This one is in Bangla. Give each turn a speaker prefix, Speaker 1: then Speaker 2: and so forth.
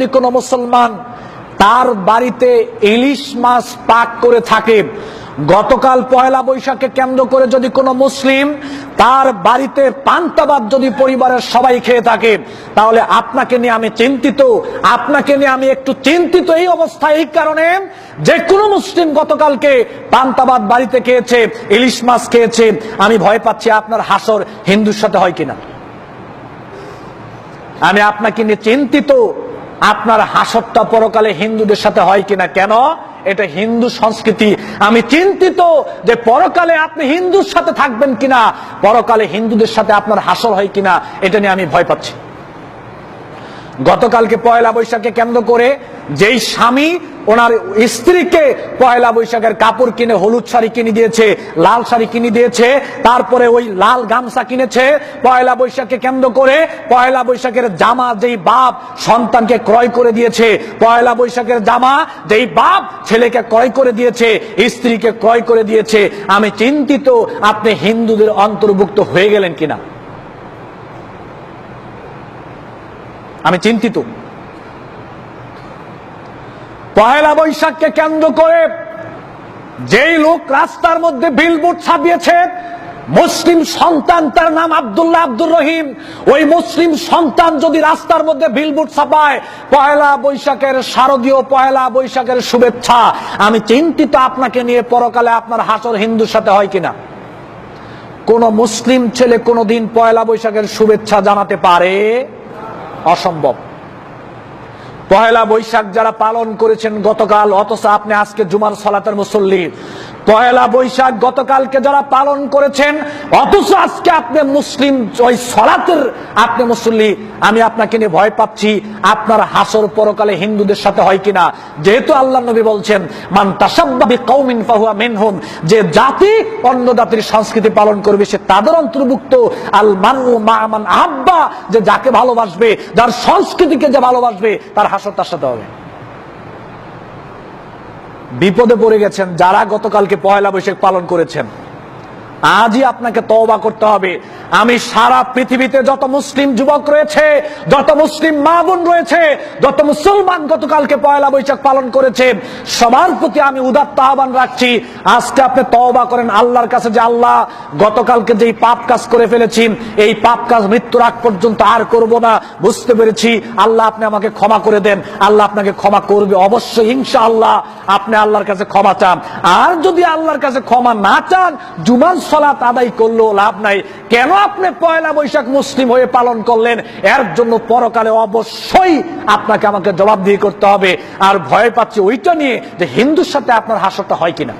Speaker 1: যদি কোনো মুসলমান তার বাড়িতে ইলিশ মাছ পাক করে থাকে, গতকাল পয়লা বৈশাখকে কেন্দ্র করে যদি কোনো মুসলিম তার বাড়িতে পান্তাবাদ যদি পরিবারের সবাই খেয়ে থাকে, তাহলে আপনাকে নিয়ে আমি চিন্তিত, আপনাকে নিয়ে আমি একটু চিন্তিত এই অবস্থায়। এই কারণে যে কোনো মুসলিম গতকালকে পান্তাবাদ বাড়িতে খেয়েছে, ইলিশ মাছ খেয়েছে, আমি ভয় পাচ্ছি আপনার হাসর হিন্দুর সাথে হয় কিনা। আমি আপনাকে নিয়ে চিন্তিত আপনার হাসরটা পরকালে হিন্দুদের সাথে হয় কিনা? কেন? এটা হিন্দু সংস্কৃতি। আমি চিন্তিত যে পরকালে আপনি হিন্দুর সাথে থাকবেন কিনা? পরকালে হিন্দুদের সাথে আপনার হাসর হয় কিনা? এটা নিয়ে আমি ভয় পাচ্ছি। গতকালকে পয়লা বৈশাখকে কেন্দ্র করে যেই স্বামী ওনার স্ত্রীকে পয়লা বৈশাখের কাপড় কিনে, হলুদ শাড়ি কিনে দিয়েছে, লাল শাড়ি কিনে দিয়েছে, তারপরে ওই লাল গামছা কিনেছে, পয়লা বৈশাখকে কেন্দ্র করে পয়লা বৈশাখের জামা যেই বাপ সন্তানকে ক্রয় করে দিয়েছে, পয়লা বৈশাখের জামা যেই বাপ ছেলেকে ক্রয় করে দিয়েছে, স্ত্রীকে ক্রয় করে দিয়েছে। আমি চিন্তিত আপনি হিন্দুদের অন্তর্ভুক্ত হয়ে গেলেন কিনা? আমি চিন্তিত। পহেলা বৈশাখকে কেন্দ্র করে যেই লোক রাস্তার মধ্যে বিলবোর্ড ছাপিয়েছে, মুসলিম সন্তান তার নাম আব্দুল্লাহ আব্দুর রহিম। ওই মুসলিম সন্তান যদি রাস্তার মধ্যে বিলবোর্ড ছাপায় পয়লা বৈশাখের শারদীয় পয়লা বৈশাখের শুভেচ্ছা। আমি চিন্তিত আপনাকে নিয়ে, পরকালে আপনার হাসর হিন্দুর সাথে হয় কিনা? কোন মুসলিম ছেলে কোনোদিন পয়লা বৈশাখের শুভেচ্ছা জানাতে পারে? অসম্ভব। পহেলা বৈশাখ যারা পালন করেছেন গতকাল অথচ আপনি আজকে জুমার সলাতের মুসল্লি। পহেলা বৈশাখ গতকালকে যারা পালন করেছেন, অথচ আজকে আপনি মুসলিম, ওই সলাতের আপনি মুসল্লি, আমি আপনাকে নিয়ে ভয় পাচ্ছি, আপনার হাসর পরকালে হিন্দুদের সাথে হয় কিনা? যেহেতু আল্লাহ নবী বলছেন, মান তাসাব্বাবি কৌমিন ফাহুয়া মিনহুম যে জাতি অন্য জাতির সংস্কৃতি পালন করবে, সে তাদের অন্তর্ভুক্ত, আল মানু মা মান আব্বা যে যাকে ভালোবাসবে, যার সংস্কৃতিকে যে ভালোবাসবে, তার হাসর তার সাথে হবে। বিপদে পড়ে গেছেন যারা গতকালকে পয়লা বৈশাখ পালন করেছেন। আজই আপনাকে তওবা করতে হবে। আমি সারা পৃথিবীতে যত মুসলিম যুবক রয়েছে, যত মুসলিম মা বোন রয়েছে, যত মুসলমান গতকালকে পয়লা বৈশাখ পালন করেছেন সবার প্রতি আমি উদাত্ত আহ্বান রাখছি। আজকে আপনি তওবা করেন আল্লাহর কাছে যে আল্লাহ, গতকালকে যেই পাপ কাজ করে ফেলেছি, এই পাপ কাজ মৃত্যুর আগ পর্যন্ত আর করব না। বুঝতে পেরেছি, আল্লাহ আপনি আমাকে ক্ষমা করে দেন। আল্লাহ আপনাকে ক্ষমা করবে অবশ্যই হিংসা আল্লাহ আপনি আল্লাহর কাছে ক্ষমা চান। আর যদি আল্লাহর কাছে ক্ষমা না চান জুমান সলাত আদায় করলেও লাভ নাই। কেন আপনি পয়লা বৈশাখ মুসলিম হয়ে পালন করলেন? এর জন্য পরকালে অবশ্যই আপনাকে আমাকে জবাব জবাবদিহি করতে হবে। আর ভয় পাচ্ছি ওইটা নিয়ে যে হিন্দুর সাথে আপনার হাসরটা হয় কিনা।